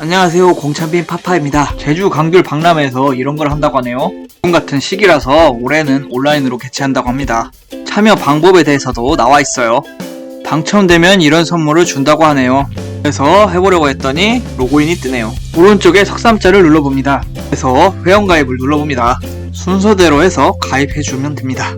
안녕하세요 공찬빈 파파입니다. 제주 강귤 박람회에서 이런 걸 한다고 하네요. 지금 같은 시기라서 올해는 온라인으로 개최한다고 합니다. 참여 방법에 대해서도 나와 있어요. 당첨되면 이런 선물을 준다고 하네요. 그래서 해보려고 했더니 로그인이 뜨네요. 오른쪽에 석삼자를 눌러봅니다. 그래서 회원가입을 눌러봅니다. 순서대로 해서 가입해주면 됩니다.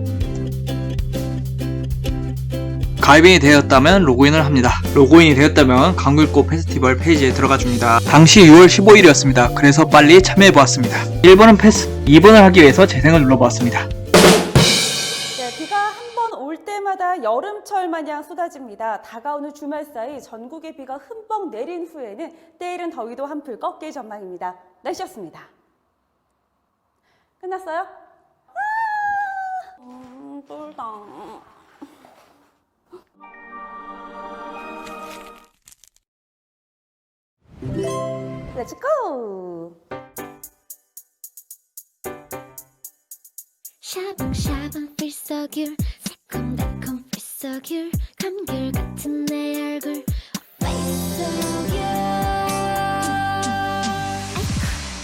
가입이 되었다면 로그인을 합니다. 로그인이 되었다면 강귤꽃 페스티벌 페이지에 들어가 줍니다. 당시 6월 15일이었습니다. 그래서 빨리 참여해보았습니다. 1번은 패스, 2번을 하기 위해서 재생을 눌러보았습니다. 네, 비가 한 번 올 때마다 여름철 마냥 쏟아집니다. 다가오는 주말 사이 전국에 비가 흠뻑 내린 후에는 때이른 더위도 한풀 꺾일 전망입니다. 날씨였습니다. 끝났어요? 아, 음, 쫄다. 렛츠 고! 샤방샤방 good 새콤달콤 good 감귤 같은 내 얼굴 so good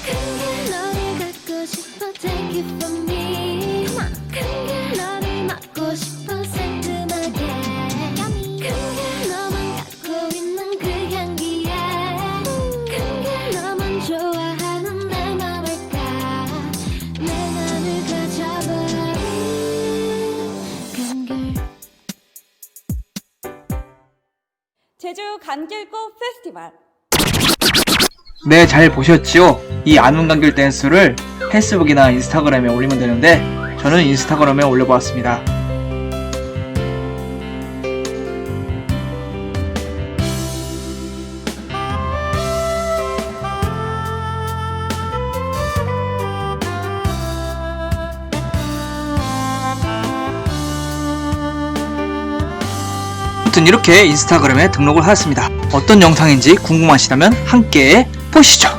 큰게 너를 갖고 싶어 take it from 제주 간길꽃 페스티벌. 네, 잘 보셨지요? 이 아는 감귤 댄스를 페이스북이나 인스타그램에 올리면 되는데 저는 인스타그램에 올려보았습니다. 아무튼 이렇게 인스타그램에 등록을 하였습니다. 어떤 영상인지 궁금하시다면 함께 보시죠.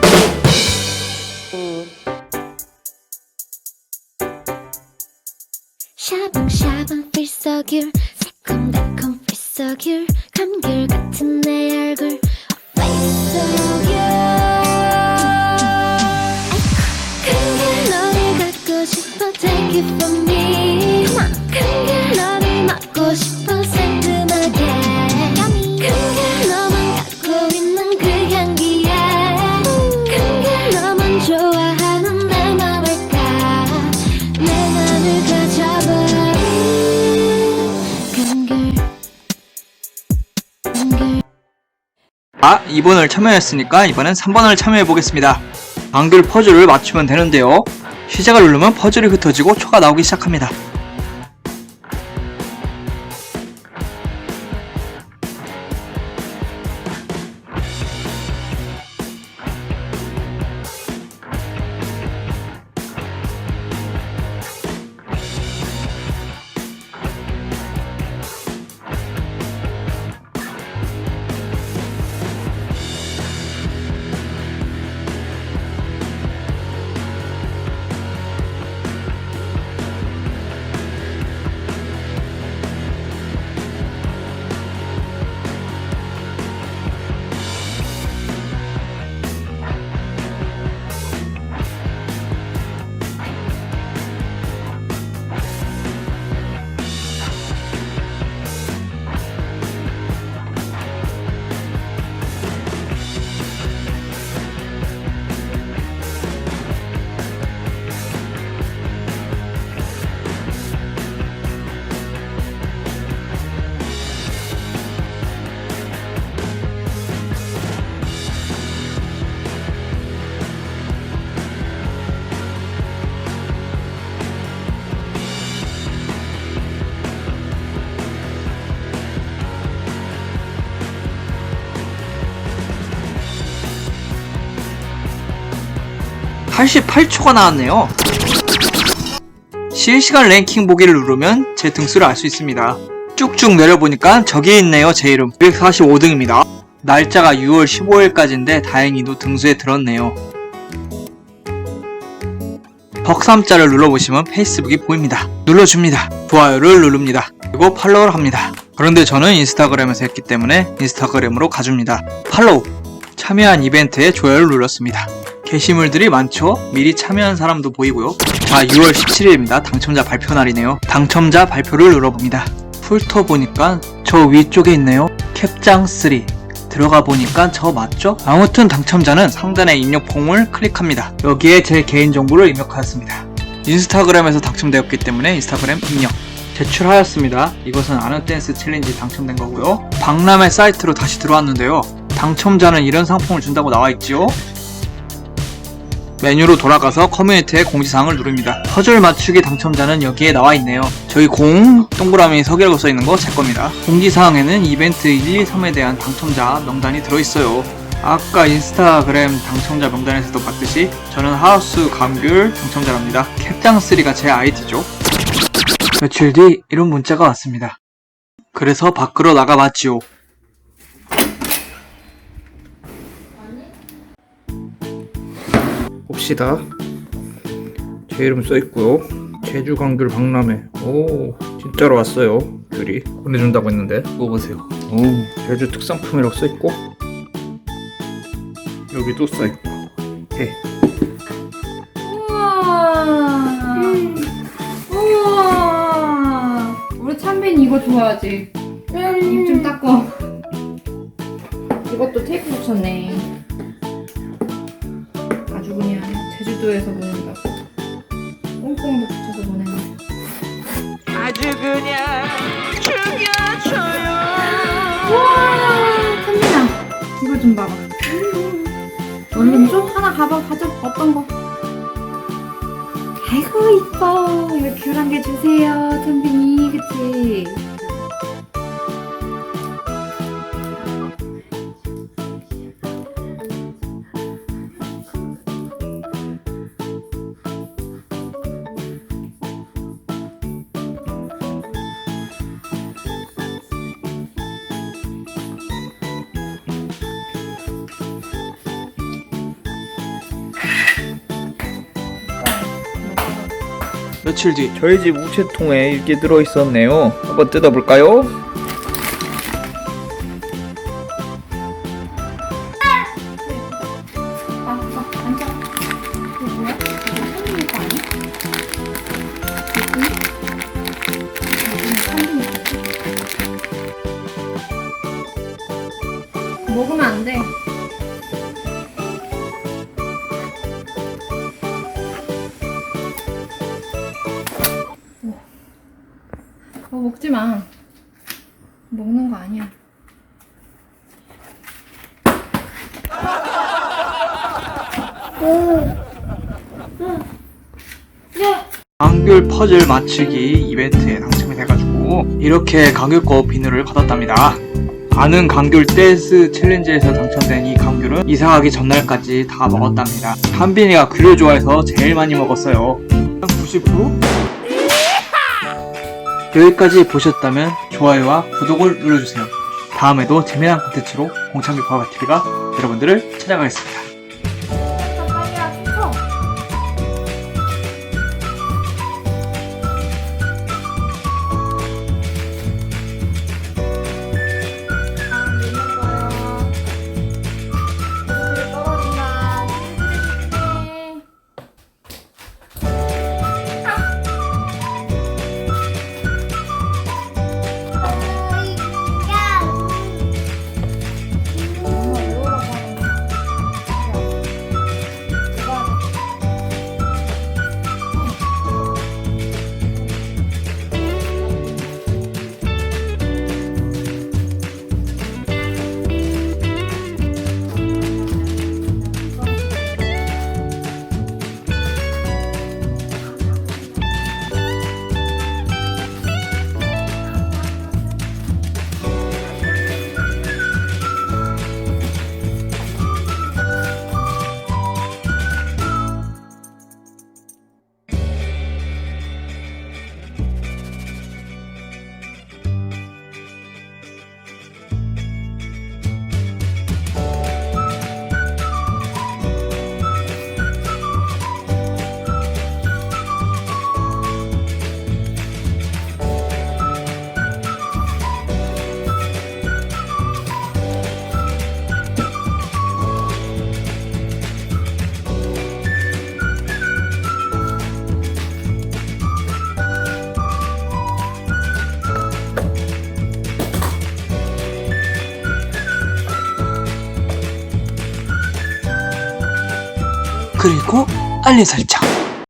싶어. Take it from me 아, 2번을 참여했으니까 이번엔 3번을 참여해 보겠습니다. 방귤 퍼즐을 맞추면 되는데요. 시작을 누르면 퍼즐이 흩어지고 초가 나오기 시작합니다. (88초가) 나왔네요 실시간 랭킹 보기를 누르면 제 등수를 알 수 있습니다 쭉쭉 내려보니까 저기 있네요 제 이름 245등입니다 날짜가 6월 15일까지인데 다행히도 등수에 들었네요 벅삼자를 눌러보시면 페이스북이 보입니다. 눌러줍니다. 좋아요를 누릅니다. 그리고 팔로우를 합니다. 그런데 저는 인스타그램에서 했기 때문에 인스타그램으로 가줍니다. 팔로우. 참여한 이벤트에 좋아요를 눌렀습니다. 게시물들이 많죠? 미리 참여한 사람도 보이고요. 자, 6월 17일입니다. 당첨자 발표 날이네요. 당첨자 발표를 눌러봅니다. 훑어보니까 저 위쪽에 있네요. 캡장 3. 들어가 보니까 저 맞죠? 아무튼 당첨자는 상단의 입력 폼을 클릭합니다. 여기에 제 개인정보를 입력하였습니다. 인스타그램에서 당첨되었기 때문에 인스타그램 입력. 제출하였습니다. 이것은 아는 댄스 챌린지 당첨된 거고요. 박람회 사이트로 다시 들어왔는데요. 당첨자는 이런 상품을 준다고 나와 있지요. 메뉴로 돌아가서 커뮤니티에 공지사항을 누릅니다. 퍼즐 맞추기 당첨자는 여기에 나와 있네요. 저희 공 동그라미 서기라고 써 있는 거 제 겁니다. 공지사항에는 이벤트 1, 2, 3에 대한 당첨자 명단이 들어있어요. 아까 인스타그램 당첨자 명단에서도 봤듯이 저는 하우스 감귤 당첨자랍니다. 캡장3가 제 아이디죠. 며칠 뒤 이런 문자가 왔습니다. 그래서 밖으로 나가봤지요. 봅시다. 제 이름 써있고요. 제주 감귤 박람회. 오, 진짜로 왔어요. 귤이 보내준다고 했는데. 이거 보세요. 오, 제주 특산품이라고 써있고 여기도 써있고. 예. 우와. 우와. 우리 찬빈 이거 좋아하지? 입 좀 닦어. 이것도 테이프 붙였네. 제주도에서 보낸다고. 꽁꽁도 붙여서 보내네. 아주 그냥 죽여줘요. 우와. 찬빈아, 이거 좀 봐봐. 얼른 줘? 하나 가봐, 가져. 어떤 거? 아이고, 이뻐. 이거 귤한 개 주세요, 찬빈이. 그치? 며칠 뒤 저희 집 우체통에 이렇게 들어있었네요. 한번 뜯어볼까요? 먹지 마. 먹는 거 아니야. 감귤 퍼즐 맞추기 이벤트에 당첨이 돼가지고 이렇게 감귤꽃 비누를 받았답니다. 아는 감귤 댄스 챌린지에서 당첨된 이 감귤은 이사 가기 전날까지 다 먹었답니다. 한빈이가 귤을 좋아해서 제일 많이 먹었어요. 90%? 여기까지 보셨다면 좋아요와 구독을 눌러주세요. 다음에도 재미난 콘텐츠로 공창기 과학TV가 여러분들을 찾아가겠습니다. 그리고 알림 설정.